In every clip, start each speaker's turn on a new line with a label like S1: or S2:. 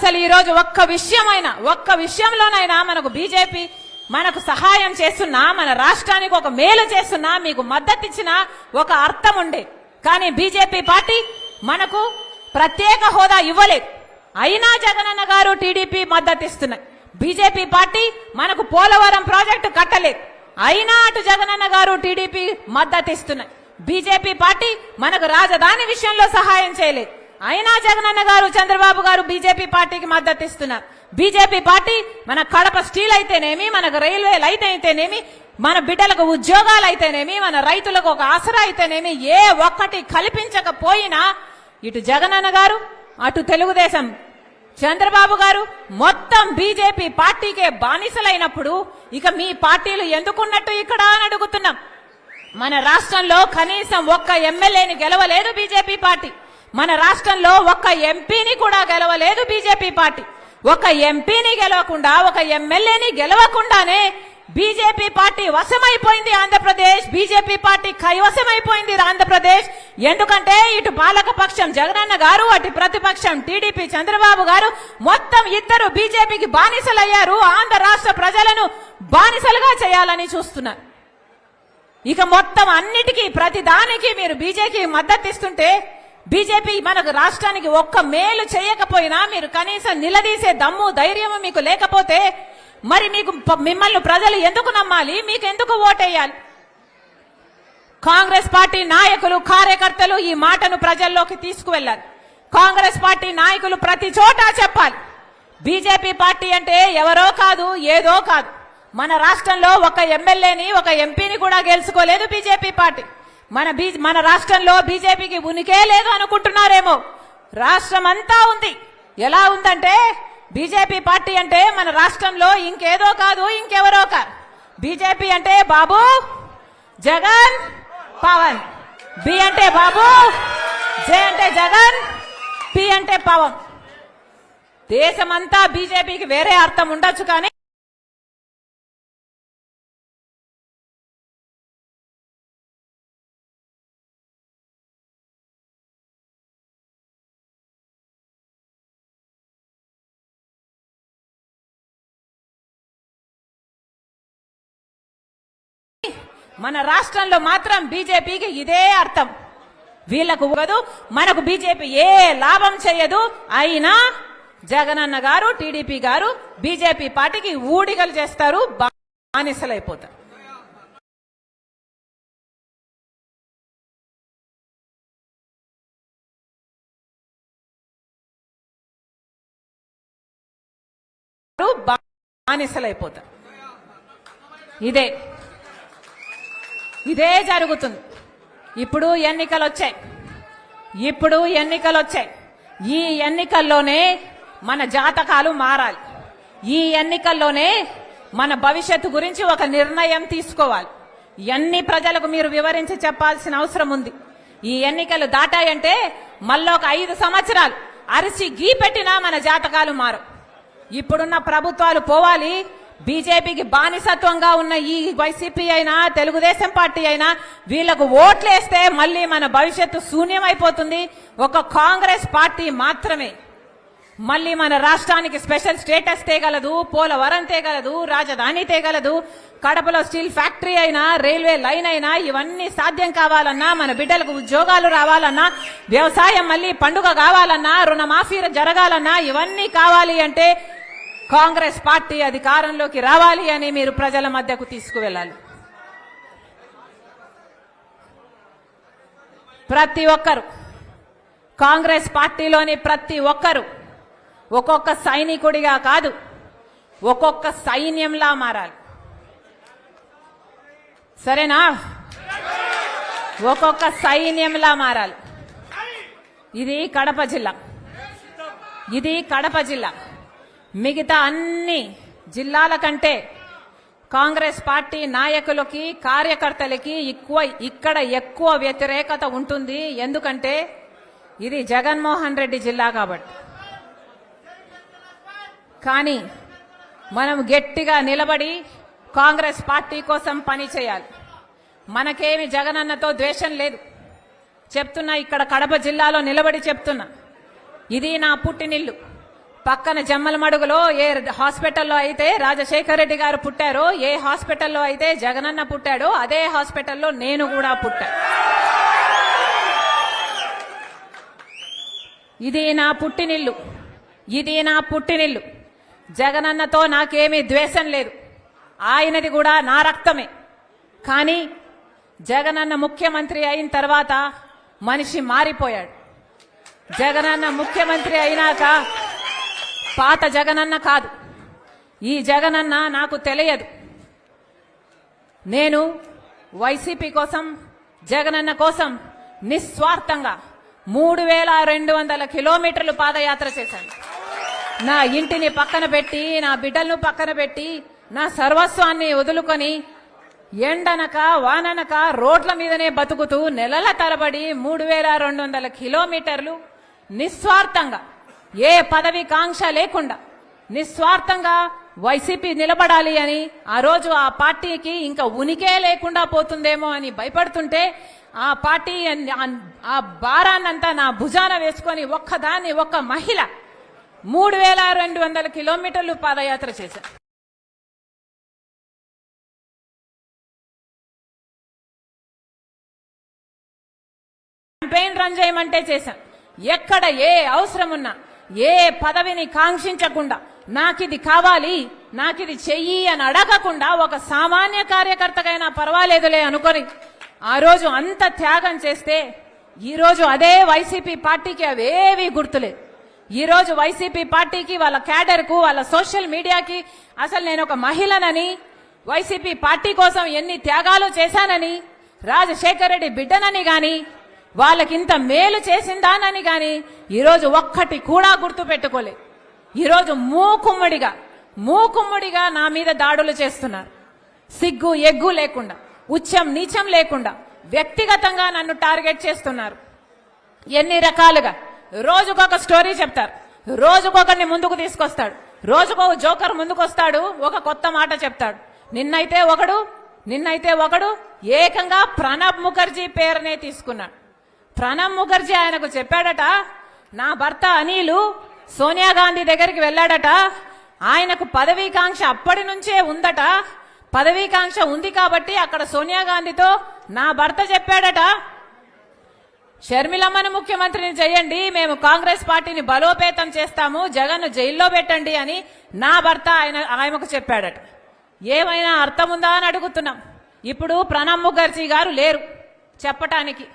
S1: అసలు ఈ రోజు ఒక్క విషయమైనా ఒక్క విషయంలోనైనా మనకు బీజేపీ మనకు సహాయం చేస్తున్నా మన రాష్ట్రానికి ఒక మేలు చేస్తున్నా మీకు మద్దతు ఇచ్చిన ఒక అర్థం ఉండే. కానీ బీజేపీ పార్టీ మనకు ప్రత్యేక హోదా ఇవ్వలేదు. అయినా జగనన్న గారు టీడీపీ మద్దతు ఇస్తున్నాయి బీజేపీ పార్టీ మనకు పోలవరం ప్రాజెక్టు కట్టలేదు. అయినా అటు జగనన్న గారు టీడీపీ మద్దతు ఇస్తున్నాయి బీజేపీ పార్టీ మనకు రాజధాని విషయంలో సహాయం చేయలేదు. అయినా జగనన్న గారు చంద్రబాబు గారు బీజేపీ పార్టీకి మద్దతు ఇస్తున్నారు. బీజేపీ పార్టీ మన కడప స్టీల్ అయితేనేమి మనకు రైల్వేలు అయితే అయితేనేమి మన బిడ్డలకు ఉద్యోగాలు అయితేనేమి మన రైతులకు ఒక ఆసరా అయితేనేమి ఏ ఒక్కటి కల్పించకపోయినా ఇటు జగనన్న గారు అటు తెలుగుదేశం చంద్రబాబు గారు మొత్తం బీజేపీ పార్టీకే బానిసలైనప్పుడు ఇక మీ పార్టీలు ఎందుకున్నట్టు ఇక్కడ అని అడుగుతున్నాం. మన రాష్ట్రంలో కనీసం ఒక్క ఎమ్మెల్యేని గెలవలేదు బీజేపీ పార్టీ. మన రాష్ట్రంలో ఒక్క ఎంపీని కూడా గెలవలేదు బీజేపీ పార్టీ. ఒక ఎంపీని గెలవకుండా ఒక ఎమ్మెల్యేని గెలవకుండానే బీజేపీ పార్టీ వశమైపోయింది ఆంధ్రప్రదేశ్. బీజేపీ పార్టీ కైవశమైపోయింది ఆంధ్రప్రదేశ్. ఎందుకంటే ఇటు బాలకపక్షం జగనన్న గారు అటు ప్రతిపక్షం టీడీపీ చంద్రబాబు గారు మొత్తం ఇద్దరు బీజేపీకి బానిసలయ్యారు. ఆంధ్ర రాష్ట్ర ప్రజలను బానిసలుగా చేయాలని చూస్తున్నారు. ఇక మొత్తం అన్నిటికీ ప్రతి దానికి మీరు బీజేపీ మద్దతు ఇస్తుంటే బీజేపీ మనకు రాష్ట్రానికి ఒక్క మేలు చేయకపోయినా మీరు కనీసం నిలదీసే దమ్ము ధైర్యము మీకు లేకపోతే మరి మీకు మిమ్మల్ని ప్రజలు ఎందుకు నమ్మాలి? మీకు ఎందుకు ఓటేయాలి? కాంగ్రెస్ పార్టీ నాయకులు కార్యకర్తలు ఈ మాటను ప్రజల్లోకి తీసుకువెళ్ళాలి. కాంగ్రెస్ పార్టీ నాయకులు ప్రతి చోట చెప్పాలి. బీజేపీ పార్టీ అంటే ఎవరో కాదు ఏదో కాదు. మన రాష్ట్రంలో ఒక ఎమ్మెల్యేని ఒక ఎంపీని కూడా గెలుచుకోలేదు బీజేపీ పార్టీ. మన బీ మన రాష్ట్రంలో బీజేపీకి ఉనికే లేదు అనుకుంటున్నారేమో. రాష్ట్రం అంతా ఉంది. ఎలా ఉందంటే బీజేపీ పార్టీ అంటే మన రాష్ట్రంలో ఇంకేదో కాదు ఇంకెవరో కాదు బీజేపీ అంటే బాబు జగన్ పవన్. బి అంటే బాబు జే అంటే జగన్ పి అంటే పవన్. దేశమంతా బీజేపీకి వేరే అర్థం ఉండొచ్చు కానీ మన రాష్ట్రంలో మాత్రం బీజేపీకి ఇదే అర్థం. వీళ్ళకు ఇవ్వదు మనకు బీజేపీ ఏ లాభం చేయదు. అయినా జగనన్న గారు టీడీపీ గారు బీజేపీ పార్టీకి ఊడిగలు చేస్తారు బానిసలైపోతారు. బానిసలైపోతారు. ఇదే. ఇదే జరుగుతుంది. ఇప్పుడు ఎన్నికలు వచ్చాయి ఇప్పుడు ఎన్నికలు వచ్చాయి ఈ ఎన్నికల్లోనే మన జాతకాలు మారాలి. ఈ ఎన్నికల్లోనే మన భవిష్యత్తు గురించి ఒక నిర్ణయం తీసుకోవాలి. ఎన్ని ప్రజలకు మీరు వివరించి చెప్పాల్సిన అవసరం ఉంది. ఈ ఎన్నికలు దాటాయంటే మళ్ళీ ఒక ఐదు సంవత్సరాలు అరిసి గీ పెట్టినా మన జాతకాలు మారు ఇప్పుడున్న ప్రభుత్వాలు పోవాలి బీజేపీకి బానిసత్వంగా ఉన్న ఈ వైసీపీ అయినా తెలుగుదేశం పార్టీ అయినా వీళ్ళకు ఓట్లేస్తే మళ్ళీ మన భవిష్యత్తు శూన్యమైపోతుంది. ఒక కాంగ్రెస్ పార్టీ మాత్రమే. మళ్ళీ మన రాష్ట్రానికి స్పెషల్ స్టేటస్ తేగలదు పోలవరం తేగలదు రాజధాని తేగలదు. కడపలో స్టీల్ ఫ్యాక్టరీ అయినా రైల్వే లైన్ అయినా ఇవన్నీ సాధ్యం కావాలన్నా మన బిడ్డలకు ఉద్యోగాలు రావాలన్నా వ్యవసాయం మళ్ళీ పండుగ కావాలన్నా రుణమాఫీ జరగాలన్నా ఇవన్నీ కావాలి అంటే కాంగ్రెస్ పార్టీ అధికారంలోకి రావాలి అని మీరు ప్రజల మధ్యకు తీసుకువెళ్ళాలి. ప్రతి ఒక్కరు కాంగ్రెస్ పార్టీలోని ప్రతి ఒక్కరు ఒక్కొక్క సైనికుడిగా కాదు ఒక్కొక్క సైన్యంలా మారాలి. సరేనా? ఒక్కొక్క సైన్యంలా మారాలి. ఇది కడప జిల్లా. ఇది కడప జిల్లా. మిగతా అన్ని జిల్లాల కంటే కాంగ్రెస్ పార్టీ నాయకులకి కార్యకర్తలకి ఎక్కువ ఇక్కడ ఎక్కువ వ్యతిరేకత ఉంటుంది. ఎందుకంటే ఇది జగన్మోహన్ రెడ్డి జిల్లా కాబట్టి. కానీ మనం గట్టిగా నిలబడి కాంగ్రెస్ పార్టీ కోసం పని చేయాలి. మనకేమి జగనన్నతో ద్వేషం లేదు. చెప్తున్నా ఇక్కడ కడప జిల్లాలో నిలబడి చెప్తున్నా. ఇది నా పుట్టినిల్లు. పక్కన జమ్మల మడుగులో ఏ హాస్పిటల్లో అయితే రాజశేఖర రెడ్డి గారు పుట్టారో ఏ హాస్పిటల్లో అయితే జగనన్న పుట్టాడో అదే హాస్పిటల్లో నేను కూడా పుట్టా. ఇది నా పుట్టినిల్లు. ఇది నా పుట్టినిల్లు. జగనన్నతో నాకేమీ ద్వేషం లేదు. ఆయనది కూడా నా రక్తమే. కానీ జగనన్న ముఖ్యమంత్రి అయిన తర్వాత మనిషి మారిపోయాడు. జగనన్న ముఖ్యమంత్రి అయినాక పాత జగనన్న కాదు. ఈ జగనన్న నాకు తెలియదు. నేను వైసీపీ కోసం జగనన్న కోసం నిస్వార్థంగా మూడు వేల రెండు వందల కిలోమీటర్లు పాదయాత్ర చేశాను. నా ఇంటిని పక్కన పెట్టి నా బిడ్డలను పక్కన పెట్టి నా సర్వస్వాన్ని వదులుకొని ఎండనక వాననక రోడ్ల మీదనే బతుకుతూ నెలల తరబడి మూడు వేల రెండు వందల కిలోమీటర్లు నిస్వార్థంగా ఏ పదవి కాంక్ష లేకుండా నిస్వార్థంగా వైసీపీ నిలబడాలి అని ఆ రోజు ఆ పార్టీకి ఇంకా ఉనికే లేకుండా పోతుందేమో అని భయపడుతుంటే ఆ పార్టీ ఆ భారాన్నంతా నా భుజాన వేసుకొని ఒక్కదాన్ని ఒక్క మహిళ మూడు వేల రెండు వందల కిలోమీటర్లు పాదయాత్ర చేశారు. క్యాంపెయిన్ రన్ చేయమంటే చేశాం. ఎక్కడ ఏ అవసరం ఉన్నా ఏ పదవిని కాంక్షించకుండా నాకిది కావాలి నాకిది చెయ్యి అని అడగకుండా ఒక సామాన్య కార్యకర్తకైనా పర్వాలేదులే అనుకొని ఆ రోజు అంత త్యాగం చేస్తే ఈ రోజు అదే వైసీపీ పార్టీకి అవేవి గుర్తులే. ఈరోజు వైసీపీ పార్టీకి వాళ్ళ క్యాడర్కు వాళ్ళ సోషల్ మీడియాకి అసలు నేను ఒక మహిళనని వైసీపీ పార్టీ కోసం ఎన్ని త్యాగాలు చేశానని రాజశేఖర్ రెడ్డి బిడ్డనని కానీ వాళ్ళకింత మేలు చేసిందానని కానీ ఈరోజు ఒక్కటి కూడా గుర్తు పెట్టుకోలే. ఈరోజు మూకుమ్మడిగా మూకుమ్మడిగా నా మీద దాడులు చేస్తున్నారు. సిగ్గు ఎగ్గు లేకుండా ఉచ్చం నీచం లేకుండా వ్యక్తిగతంగా నన్ను టార్గెట్ చేస్తున్నారు. ఎన్ని రకాలుగా. రోజుకొక స్టోరీ చెప్తారు. రోజుకొకరిని ముందుకు తీసుకొస్తాడు. రోజుకొక జోకర్ ముందుకొస్తాడు ఒక కొత్త మాట చెప్తాడు. నిన్నైతే ఒకడు నిన్నైతే ఒకడు ఏకంగా ప్రణబ్ ముఖర్జీ పేరునే తీసుకున్నాడు. ప్రణబ్ ముఖర్జీ ఆయనకు చెప్పాడట నా భర్త అనిలు సోనియా గాంధీ దగ్గరికి వెళ్ళాడట ఆయనకు పదవీకాంక్ష అప్పటి నుంచే ఉందట పదవీకాంక్ష ఉంది కాబట్టి అక్కడ సోనియా గాంధీతో నా భర్త చెప్పాడట. షర్మిలమ్మను ముఖ్యమంత్రిని చేయండి మేము కాంగ్రెస్ పార్టీని బలోపేతం చేస్తాము జగన్ జైల్లో పెట్టండి అని నా భర్త ఆయన ఆయనకు చెప్పాడట. ఏమైనా అర్థం ఉందా అని అడుగుతున్నాం. ఇప్పుడు ప్రణబ్ ముఖర్జీ గారు లేరు చెప్పటానికి.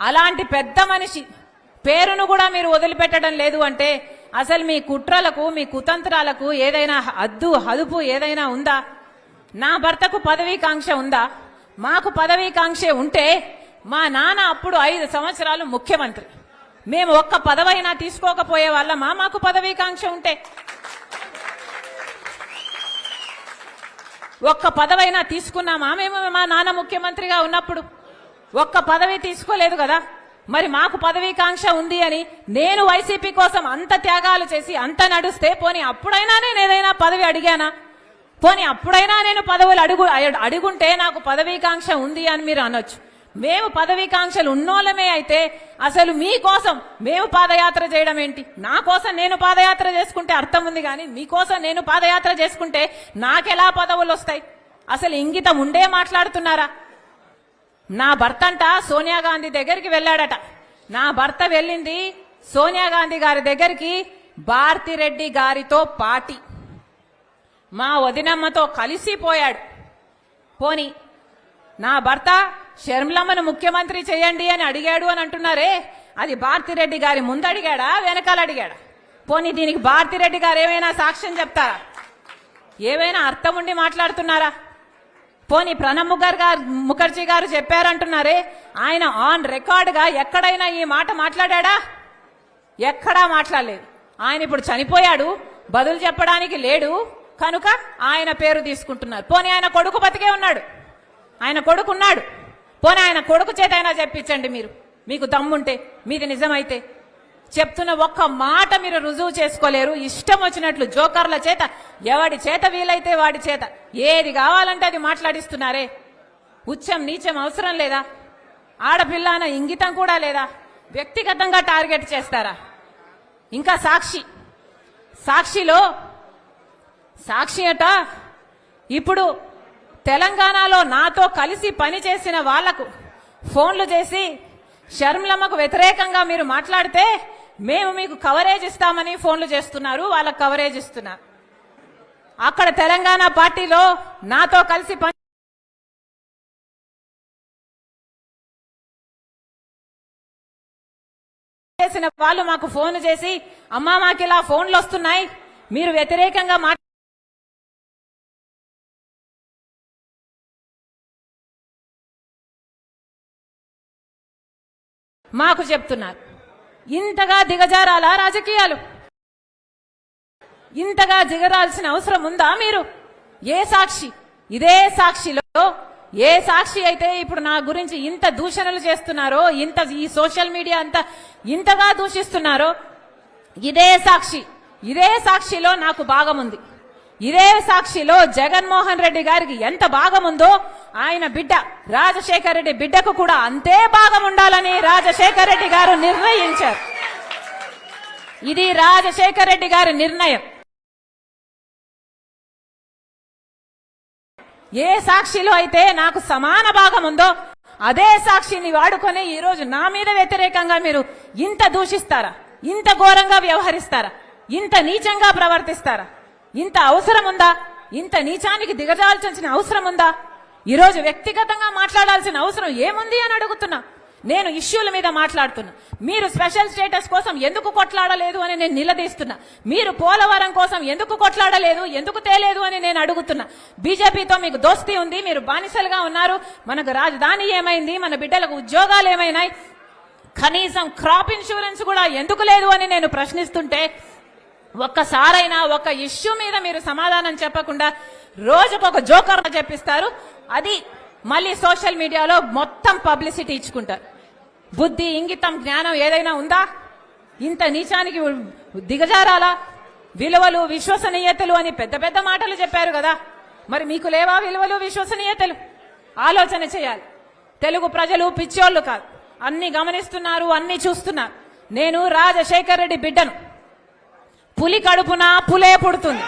S1: అలాంటి పెద్ద మనిషి పేరును కూడా మీరు వదిలిపెట్టడం లేదు అంటే అసలు మీ కుట్రలకు మీ కుతంత్రాలకు ఏదైనా అద్దు హదుపు ఏదైనా ఉందా? నా భర్తకు పదవీకాంక్ష ఉందా? మాకు పదవీకాంక్ష ఉంటే మా నాన్న అప్పుడు ఐదు సంవత్సరాలు ముఖ్యమంత్రి. మేము ఒక్క పదవైనా తీసుకోకపోయే వాళ్ళమా మాకు పదవీకాంక్ష ఉంటే. ఒక్క పదవైనా తీసుకున్నామా? మేము మా నాన్న ముఖ్యమంత్రిగా ఉన్నప్పుడు. ఒక్క పదవి తీసుకోలేదు కదా. మరి మాకు పదవీకాంక్ష ఉంది అని నేను వైసీపీ కోసం అంత త్యాగాలు చేసి అంత నడుస్తే పోనీ అప్పుడైనా నేను ఏదైనా పదవి అడిగానా? పోనీ అప్పుడైనా నేను పదవులు అడుగు అడుగుంటే నాకు పదవీకాంక్ష ఉంది అని మీరు అనొచ్చు. మేము పదవీకాంక్షలు ఉన్నోళ్ళమే అయితే అసలు మీకోసం మేము పాదయాత్ర చేయడం ఏంటి? నా కోసం నేను పాదయాత్ర చేసుకుంటే అర్థం ఉంది కానీ మీకోసం నేను పాదయాత్ర చేసుకుంటే నాకెలా పదవులు వస్తాయి? అసలు ఇంగితం ఉండే మాట్లాడుతున్నారా? నా భర్త అంట సోనియా గాంధీ దగ్గరికి వెళ్ళాడట. నా భర్త వెళ్ళింది సోనియా గాంధీ గారి దగ్గరికి భారతిరెడ్డి గారితో పాటి. మా వదినమ్మతో కలిసిపోయాడు పోని నా భర్త షర్మిలమ్మను ముఖ్యమంత్రి చేయండి అని అడిగాడు అని అంటున్నారే అది భారతిరెడ్డి గారి ముందు అడిగాడా వెనకాల అడిగాడా పోనీ దీనికి భారతిరెడ్డి గారు ఏమైనా సాక్ష్యం చెప్తారా? ఏమైనా అర్థం ఉండి మాట్లాడుతున్నారా? పోనీ ప్రణబ్ ముఖర్ గారు ముఖర్జీ గారు చెప్పారంటున్నారే ఆయన ఆన్ రికార్డుగా ఎక్కడైనా ఈ మాట మాట్లాడా ఎక్కడా మాట్లాడలేదు. ఆయన ఇప్పుడు చనిపోయాడు బదులు చెప్పడానికి లేడు కనుక ఆయన పేరు తీసుకుంటున్నారు. పోనీ ఆయన కొడుకు బతికే ఉన్నాడు. ఆయన కొడుకు ఉన్నాడు పోనీ ఆయన కొడుకు చేత అయినా చెప్పించండి మీరు. మీకు దమ్ముంటే మీది నిజమైతే చెప్తున్న ఒక్క మాట మీరు రుజువు చేసుకోలేరు. ఇష్టం వచ్చినట్లు జోకర్ల చేత ఎవడి చేత వీలైతే వాడి చేత. ఏది కావాలంటే అది మాట్లాడిస్తున్నారే. ఉచ్చం నీచం అవసరం లేదా? ఆడపిల్ల అన్న ఇంగితం కూడా లేదా? వ్యక్తిగతంగా టార్గెట్ చేస్తారా? ఇంకా సాక్షి. సాక్షిలో సాక్షి అట ఇప్పుడు తెలంగాణలో నాతో కలిసి పనిచేసిన వాళ్ళకు ఫోన్లు చేసి షర్మిలమ్మకు వ్యతిరేకంగా మీరు మాట్లాడితే మేము మీకు కవరేజ్ ఇస్తామని ఫోన్లు చేస్తున్నారు వాళ్ళకు కవరేజ్ ఇస్తున్నారు అక్కడ తెలంగాణ పార్టీలో నాతో కలిసి పని చేసిన వాళ్ళు మాకు ఫోన్ చేసి అమ్మా మాకు ఇలా ఫోన్లు వస్తున్నాయి మీరు వ్యతిరేకంగా మాట్లా మాకు చెప్తున్నారు. ఇంతగా దిగజారాలా రాజకీయాలు? ఇంతగా దిగరాల్సిన అవసరం ఉందా మీరు? ఏ సాక్షి? ఇదే సాక్షిలో ఏ సాక్షి అయితే ఇప్పుడు నా గురించి ఇంత దూషణలు చేస్తున్నారో ఇంత ఈ సోషల్ మీడియా అంతా ఇంతగా దూషిస్తున్నారో ఇదే సాక్షి. ఇదే సాక్షిలో నాకు భాగముంది ఇదే సాక్షిలో జగన్మోహన్ రెడ్డి గారికి ఎంత భాగముందో ఆయన బిడ్డ రాజశేఖర రెడ్డి బిడ్డకు కూడా అంతే భాగం ఉండాలని రాజశేఖర రెడ్డి గారు నిర్ణయించారు. ఇది రాజశేఖర రెడ్డి గారి నిర్ణయం. ఏ సాక్షిలో అయితే నాకు సమాన భాగం ఉందో అదే సాక్షిని వాడుకొని ఈ రోజు నా మీద వ్యతిరేకంగా మీరు ఇంత దూషిస్తారా? ఇంత ఘోరంగా వ్యవహరిస్తారా? ఇంత నీచంగా ప్రవర్తిస్తారా? ఇంత అవసరం ఉందా ఇంత నీచానికి దిగజాల్చాల్సిన అవసరం ఉందా ఈరోజు వ్యక్తిగతంగా మాట్లాడాల్సిన అవసరం ఏముంది అని అడుగుతున్నా. నేను ఇష్యూల మీద మాట్లాడుతున్నా. మీరు స్పెషల్ స్టేటస్ కోసం ఎందుకు కొట్లాడలేదు అని నేను నిలదీస్తున్నా. మీరు పోలవరం కోసం ఎందుకు కొట్లాడలేదు ఎందుకు తేలేదు అని నేను అడుగుతున్నా. బీజేపీతో మీకు దోస్తీ ఉంది మీరు బానిసలుగా ఉన్నారు. మనకు రాజధాని ఏమైంది మన బిడ్డలకు ఉద్యోగాలు ఏమైనాయి? కనీసం క్రాప్ ఇన్సూరెన్స్ కూడా ఎందుకు లేదు అని నేను ప్రశ్నిస్తుంటే ఒక్కసారైనా ఒక ఇష్యూ మీద మీరు సమాధానం చెప్పకుండా రోజుకొక జోకర్ చెప్పిస్తారు. అది మళ్ళీ సోషల్ మీడియాలో మొత్తం పబ్లిసిటీ ఇచ్చుకుంటారు. బుద్ధి ఇంగితం జ్ఞానం ఏదైనా ఉందా? ఇంత నీచానికి దిగజారాలా? విలువలు విశ్వసనీయతలు అని పెద్ద పెద్ద మాటలు చెప్పారు కదా. మరి మీకు లేవా విలువలు విశ్వసనీయతలు? ఆలోచన చేయాలి. తెలుగు ప్రజలు పిచ్చోళ్ళు కాదు. అన్ని గమనిస్తున్నారు అన్ని చూస్తున్నారు. నేను రాజశేఖర్ రెడ్డి బిడ్డను. పులి కడుపున పులే పుడుతుంది.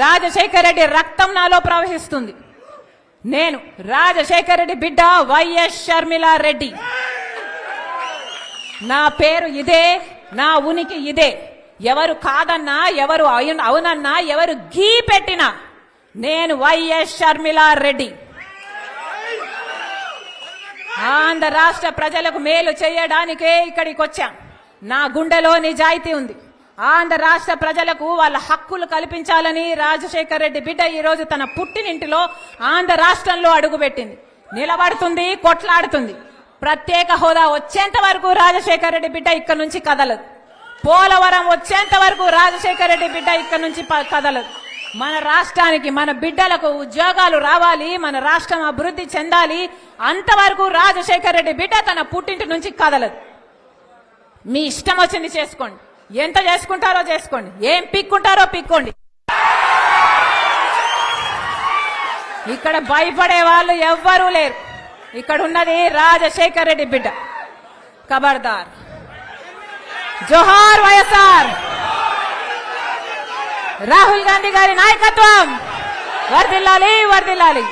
S1: రాజశేఖర్ రెడ్డి రక్తం నాలో ప్రవహిస్తుంది. నేను రాజశేఖర్ రెడ్డి బిడ్డ వైఎస్ షర్మిలా రెడ్డి. నా పేరు ఇదే నా ఉనికి ఇదే. ఎవరు కాదన్నా ఎవరు అవునన్నా ఎవరు గీ పెట్టినా నేను వైఎస్ షర్మిలా రెడ్డి. ఆంధ్ర రాష్ట్ర ప్రజలకు మేలు చేయడానికే ఇక్కడికి వచ్చాం నా గుండెలో నిజాయితీ ఉంది. ఆంధ్ర రాష్ట్ర ప్రజలకు వాళ్ళ హక్కులు కల్పించాలని రాజశేఖర్ రెడ్డి బిడ్డ ఈరోజు తన పుట్టినింటిలో ఆంధ్ర రాష్ట్రంలో అడుగుపెట్టింది. నిలబడుతుంది కొట్లాడుతుంది. ప్రత్యేక హోదా వచ్చేంత వరకు రాజశేఖర్ రెడ్డి బిడ్డ ఇక్కడ నుంచి కదలదు. పోలవరం వచ్చేంత వరకు రాజశేఖర్ రెడ్డి బిడ్డ ఇక్కడ నుంచి ప- కదలదు. మన రాష్ట్రానికి మన బిడ్డలకు ఉద్యోగాలు రావాలి మన రాష్ట్రం అభివృద్ధి చెందాలి అంతవరకు రాజశేఖర్ రెడ్డి బిడ్డ తన పుట్టింటి నుంచి కదలదు. మీ ఇష్టం వచ్చింది చేసుకోండి. ఎంత చేసుకుంటారో చేసుకోండి. ఏం పిక్కుంటారో పిక్కోండి. ఇక్కడ భయపడే వాళ్ళు ఎవ్వరూ లేరు. ఇక్కడ ఉన్నది రాజశేఖర్ రెడ్డి బిడ్డ. ఖబర్దార్ జోహార్ వైఎస్ఆర్. రాహుల్ గాంధీ గారి నాయకత్వం. వర్దిల్లాలి వర్దిల్లాలి